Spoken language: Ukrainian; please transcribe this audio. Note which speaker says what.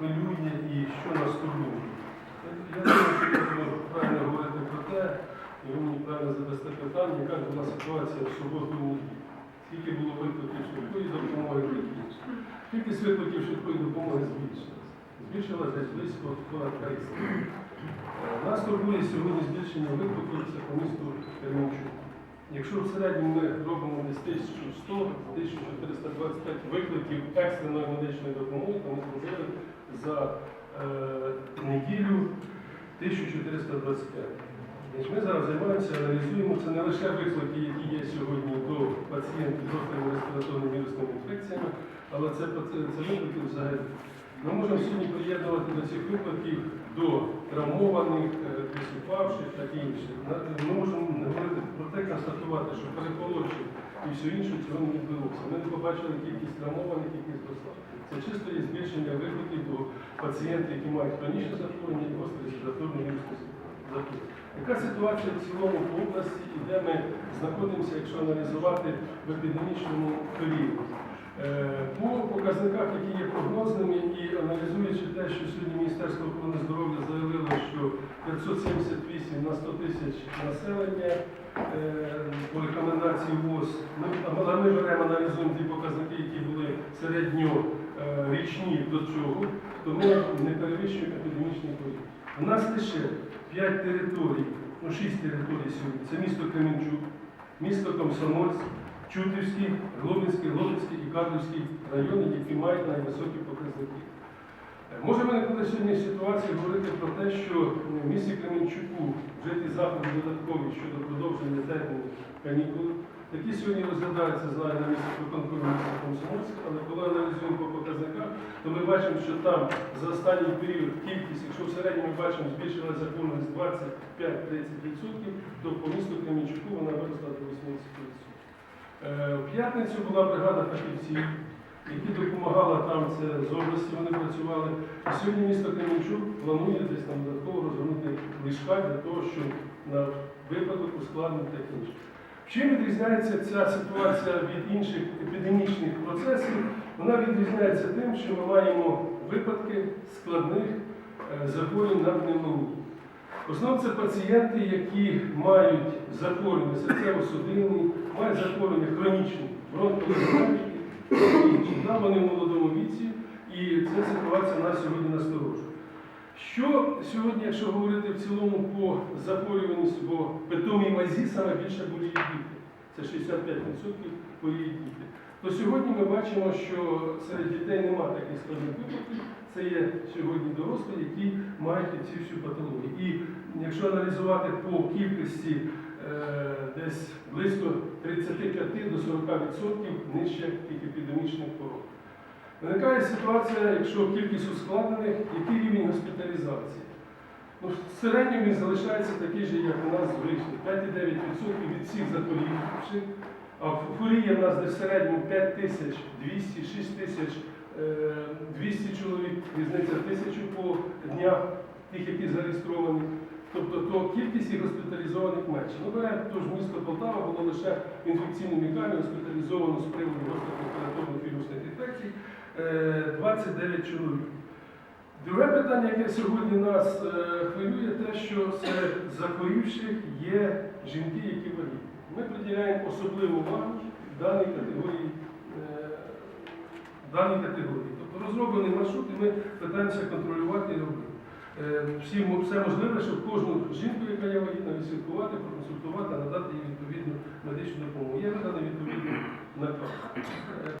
Speaker 1: хвилює і що нас турбує. Я думаю, що правильно говорити про те, і мені правильно задасте питання, яка була ситуація в суботу неділю. Скільки було викликів швидкої допомоги інше. Кількість викликів швидкої допомоги збільшилася. Збільшилася десь близько понад 300. Е, Нас турбує сьогодні збільшення викликів це по місту Кременчук. Якщо в середньому ми робимо десь 1100-1425 викликів екстреної медичної допомоги, то ми зробили за е, неділю 1425. Значить, Ми зараз займаємося, аналізуємо. Це не лише виклики, які є сьогодні до пацієнтів з гострими респіраторними вірусними інфекціями, але це, це виклики взагалі. Ми можемо сьогодні приєднувати до цих викликів до травмованих, е, висипавших та інших. Ми можемо говорити про те, констатувати, що переполочів і все інше цього не відбулося. Ми не побачили кількість травмованих, кількість зросла. Це чисто є збільшення викликів до пацієнтів, які мають хронічне захворювання і гострі респіраторні вірусні захворювання. Яка ситуація в цілому по області і де ми знаходимося, якщо аналізувати в епідемічному періоді? Е, По показниках, які є прогнозними, і аналізуючи те, що сьогодні Міністерство охорони здоров'я заявило, що 578 на 100 тисяч населення е, по рекомендації ВОЗ, ми, ми беремо, аналізуємо ті показники, які були середньорічні до цього, то ми не перевищуємо епідемічний період. У нас лише 5 територій, ну 6 територій сьогодні. Це місто Кременчук, місто Комсомольськ, Чутівський, Глобинський, Лобинський і Карлівський райони, які мають найвисокі показники. Е, Може виникнути сьогодні ситуація говорити про те, що в місті Кременчуку заходи додаткові щодо продовження терміну канікул, які сьогодні розглядаються, знаю, на місці виконкому міста Комсомольська, але коли аналізуємо по показниках, то ми бачимо, що там за останній період кількість, якщо в середньому ми бачимо, збільшилася захворюваність 25-30%, то по місту Кременчуку вона виросла до 80%. Е, В п'ятницю була бригада фахівців, які допомагала там, це з області вони працювали. І сьогодні місто Кременчук планує десь там додатково розгорнути ліжка для того, щоб на випадок ускладнити таке інше. Чим відрізняється ця ситуація від інших епідемічних процесів? Вона відрізняється тим, що ми маємо випадки складних е, захворювань на пневмонію. В основному це пацієнти, які мають захворювання серцево-судинні, мають захворювання хронічні, бронхолегональні і інші. Там вони в молодому віці, і ця ситуація нас сьогодні насторожує. Що сьогодні, якщо говорити в цілому по захворюваності, бо питомій вазі саме більше боліють діти, це 65% боліють діти, то сьогодні ми бачимо, що серед дітей немає таких складних випадків, це є сьогодні дорослі, які мають ці всю патологію. І якщо аналізувати по кількості е, десь близько 35 до 40% нижче епідемічних хвороб. Виникає ситуація, якщо кількість ускладнених, який рівень. Ну, в середньому він залишається такий же, як у нас звичний, 5,9% від всіх захворівших, а в хворіє в нас десь в середньому 5 тисяч 200, 6 тисяч е, 200 чоловік, різниця тисячу по днях, тих, які зареєстровані. Тобто то кількість їх госпіталізованих менше. Ну, беремо тож місто Полтава було лише в інфекційній лікарні госпіталізовано з приводу респіраторних вірусних інфекцій е, 29 чоловік. Друге питання, яке сьогодні нас е, що серед захворівших є жінки, які вагітні. Ми приділяємо особливу увагу даній категорії. Е, даній категорії. Тобто розроблений маршрут і ми намагаємося контролювати і робити. Е, Всі, все можливе, щоб кожну жінку, яка є вагітна, відслідкувати, проконсультувати, надати їй відповідну медичну допомогу. Є виданий відповідний наказ. Е,